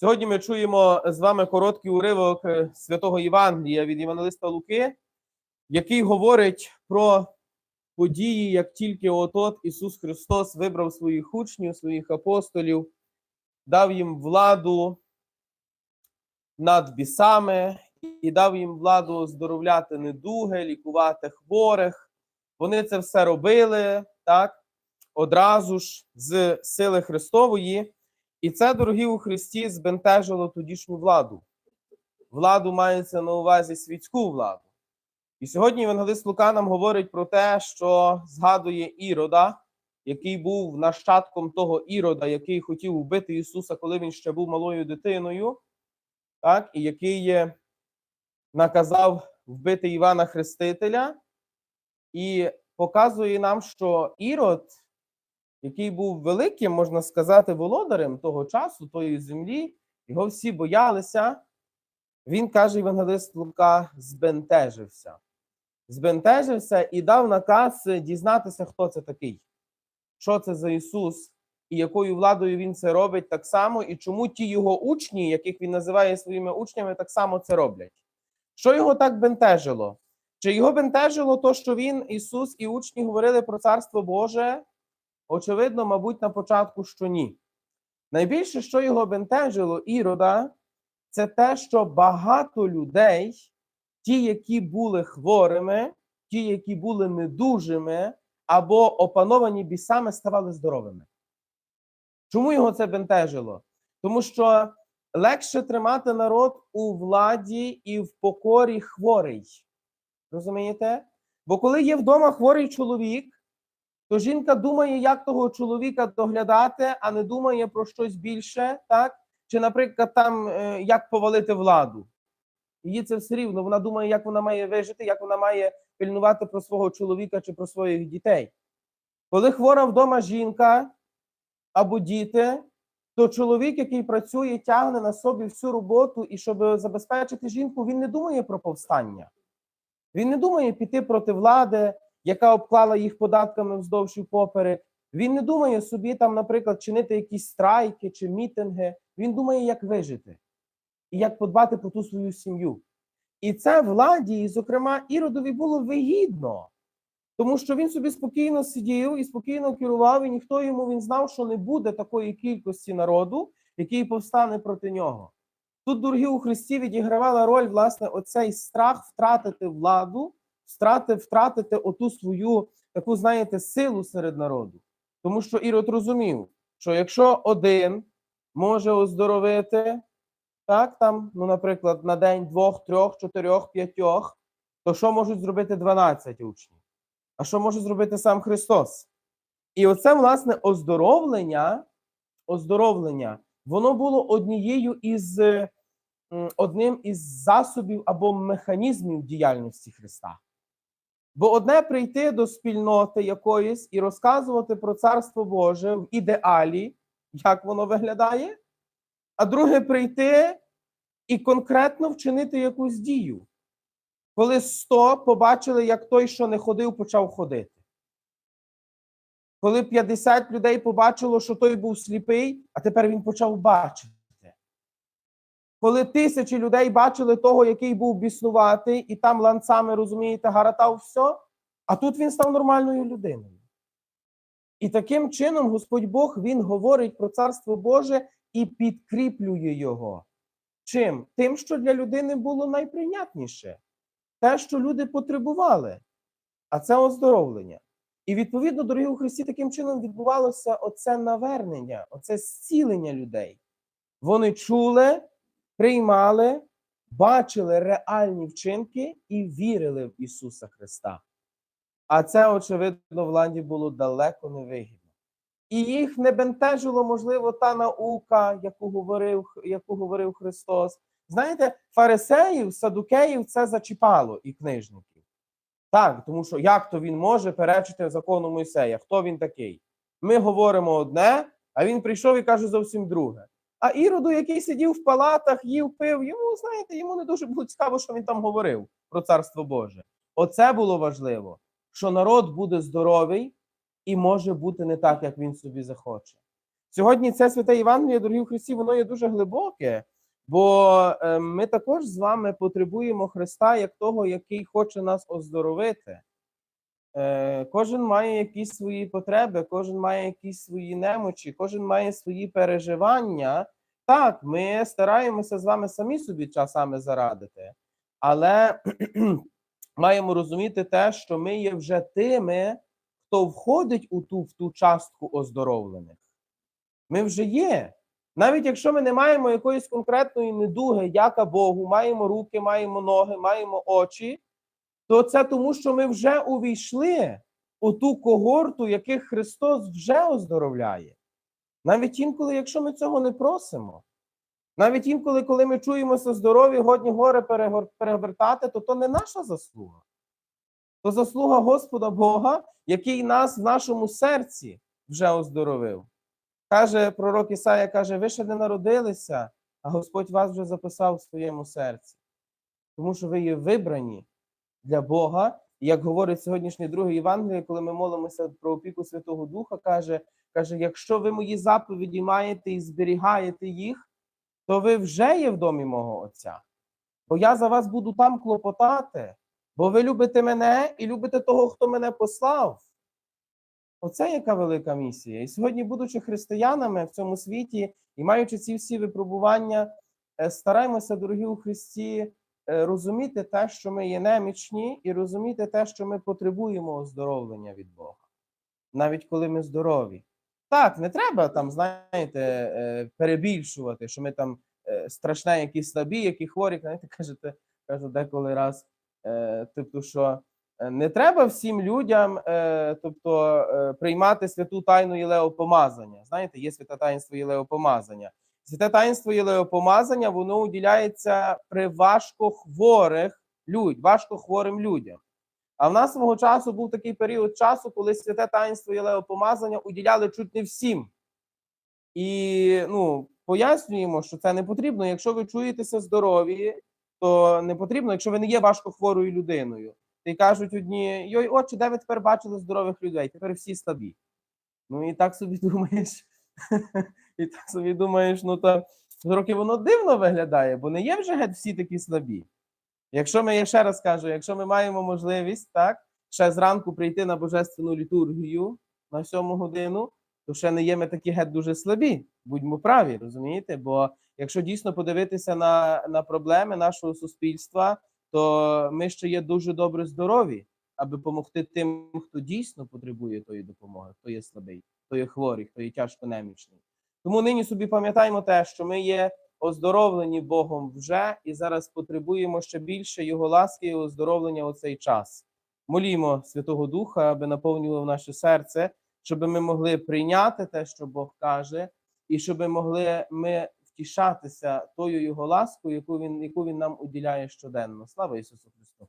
Сьогодні ми чуємо з вами короткий уривок е, святого Євангелія від Євангелиста Луки, який говорить про події, як тільки от Ісус Христос вибрав своїх учнів, своїх апостолів, дав їм владу над бісами і дав їм владу оздоровляти недуги, лікувати хворих. Вони це все робили так, одразу ж з сили Христової. І це, дорогі у Христі, збентежило тодішню владу. Владу мається на увазі світську владу. І сьогодні Євангелист Лука нам говорить про те, що згадує Ірода, який був нащадком того Ірода, який хотів вбити Ісуса, коли він ще був малою дитиною, так, і який наказав вбити Івана Хрестителя, і показує нам, що Ірод який був великим, можна сказати, володарем того часу, тої землі, його всі боялися. Він каже, Євангелист Лука, збентежився. Збентежився і дав наказ дізнатися, хто це такий, що це за Ісус, і якою владою Він це робить так само, і чому ті його учні, яких він називає своїми учнями, так само це роблять. Що його так бентежило? Чи його бентежило то, що він, Ісус і учні говорили про Царство Боже? Очевидно, мабуть, на початку, що ні. Найбільше, що його бентежило Ірода, це те, що багато людей, ті, які були хворими, ті, які були недужими або опановані бісами, ставали здоровими. Чому його це бентежило? Тому що легше тримати народ у владі і в покорі хворий. Розумієте? Бо коли є вдома хворий чоловік, то жінка думає, як того чоловіка доглядати, а не думає про щось більше, так? Чи, наприклад, там е, як повалити владу. Її це все рівно. Вона думає, як вона має вижити, як вона має пильнувати про свого чоловіка чи про своїх дітей. Коли хвора вдома жінка або діти, то чоловік, який працює, тягне на собі всю роботу, і щоб забезпечити жінку, він не думає про повстання. Він не думає піти проти влади, яка обклала їх податками вздовж і поперек. Він не думає собі там, наприклад, чинити якісь страйки чи мітинги. Він думає, як вижити і як подбати про ту свою сім'ю. І це владі, і, зокрема, Іродові було вигідно, тому що він собі спокійно сидів і спокійно керував, і ніхто йому він знав, що не буде такої кількості народу, який повстане проти нього. Тут, дорогі у Христі, відігравала роль, власне, оцей страх втратити владу втрати, втратити оту свою таку, знаєте, силу серед народу. Тому що Ірод розумів, що якщо один може оздоровити, так, там, ну, наприклад, на день двох, трьох, чотирьох, п'ятьох, то що можуть зробити 12 учнів? А що може зробити сам Христос? І оце, власне, оздоровлення, оздоровлення, воно було однією із одним із засобів або механізмів діяльності Христа. Бо одне прийти до спільноти якоїсь і розказувати про царство Боже в ідеалі, як воно виглядає, а друге прийти і конкретно вчинити якусь дію. Коли сто побачили, як той, що не ходив, почав ходити. Коли 50 людей побачило, що той був сліпий, а тепер він почав бачити коли тисячі людей бачили того, який був біснуватий, і там ланцами, розумієте, гаратав все, а тут він став нормальною людиною. І таким чином Господь Бог Він говорить про Царство Боже і підкріплює його. Чим? Тим, що для людини було найприйнятніше, те, що люди потребували, а це оздоровлення. І відповідно, дорогі у Христі, таким чином відбувалося оце навернення, оце зцілення людей. Вони чули, приймали, бачили реальні вчинки і вірили в Ісуса Христа. А це, очевидно, владі було далеко не вигідно. І їх не бентежило, можливо, та наука, яку говорив яку говорив Христос. Знаєте, фарисеїв, садукеїв це зачіпало і книжників. Так, тому що як то він може перечити закону Мойсея? Хто він такий? Ми говоримо одне, а він прийшов і каже зовсім друге. А іроду, який сидів в палатах, їв пив, йому, знаєте, йому не дуже було цікаво, що він там говорив про царство Боже. Оце було важливо, що народ буде здоровий і може бути не так, як він собі захоче. Сьогодні це святе Євангеліє, дорогі в Христі, воно є дуже глибоке, бо е, ми також з вами потребуємо Христа як того, який хоче нас оздоровити. Е, Кожен має якісь свої потреби, кожен має якісь свої немочі, кожен має свої переживання. Так, ми стараємося з вами самі собі часами зарадити, але маємо розуміти те, що ми є вже тими, хто входить у ту, в ту частку оздоровлених. Ми вже є. Навіть якщо ми не маємо якоїсь конкретної недуги, яка Богу, маємо руки, маємо ноги, маємо очі, то це тому, що ми вже увійшли у ту когорту, яких Христос вже оздоровляє. Навіть інколи, якщо ми цього не просимо. Навіть інколи, коли ми чуємося здорові, годні гори перевертати, то то не наша заслуга. То заслуга Господа Бога, який нас в нашому серці вже оздоровив. Каже пророк Ісая, каже, ви ще не народилися, а Господь вас вже записав в своєму серці. Тому що ви є вибрані для Бога. Як говорить сьогоднішнє друге Євангеліє, коли ми молимося про опіку Святого Духа, каже, каже: якщо ви мої заповіді маєте і зберігаєте їх, то ви вже є в домі мого Отця. Бо я за вас буду там клопотати, бо ви любите мене і любите того, хто мене послав. Оце яка велика місія. І сьогодні, будучи християнами в цьому світі і маючи ці всі випробування, е, стараємося, дорогі у Христі, розуміти те, що ми є немічні, і розуміти те, що ми потребуємо оздоровлення від Бога, навіть коли ми здорові. Так, не треба там, знаєте, е, перебільшувати, що ми там е, страшне, які слабі, які хворі. Знаєте, кажете, кажу деколи раз, е, тобто, що е, не треба всім людям, е, тобто, е, приймати святу тайну Єлеопомазання. Знаєте, є святе таїнство Єлеопомазання. Святе таїнство Єлеопомазання, воно уділяється при важкохворих людь, важкохворим людям. А в нас свого часу був такий період часу, коли святе таїнство Єлеопомазання уділяли чуть не всім. І ну, пояснюємо, що це не потрібно. Якщо ви чуєтеся здорові, то не потрібно, якщо ви не є важкохворою людиною. І кажуть одні: йой, очі, де ви тепер бачили здорових людей? Тепер всі слабі. Ну і так собі думаєш, і так собі думаєш, ну то трохи воно дивно виглядає, бо не є вже геть всі такі слабі. Якщо ми, я ще раз кажу, якщо ми маємо можливість так, ще зранку прийти на божественну літургію на сьому годину, то ще не є ми такі геть дуже слабі. Будьмо праві, розумієте? Бо якщо дійсно подивитися на, на проблеми нашого суспільства, то ми ще є дуже добре здорові, аби допомогти тим, хто дійсно потребує тої допомоги, хто є слабий, хто є хворий, хто є тяжко немічний. Тому нині собі пам'ятаємо те, що ми є оздоровлені Богом вже і зараз потребуємо ще більше Його ласки і оздоровлення у цей час. Молімо Святого Духа, аби наповнював наше серце, щоб ми могли прийняти те, що Бог каже, і щоб могли ми втішатися тою Його ласкою, яку він, яку він нам уділяє щоденно. Слава Ісусу Христу!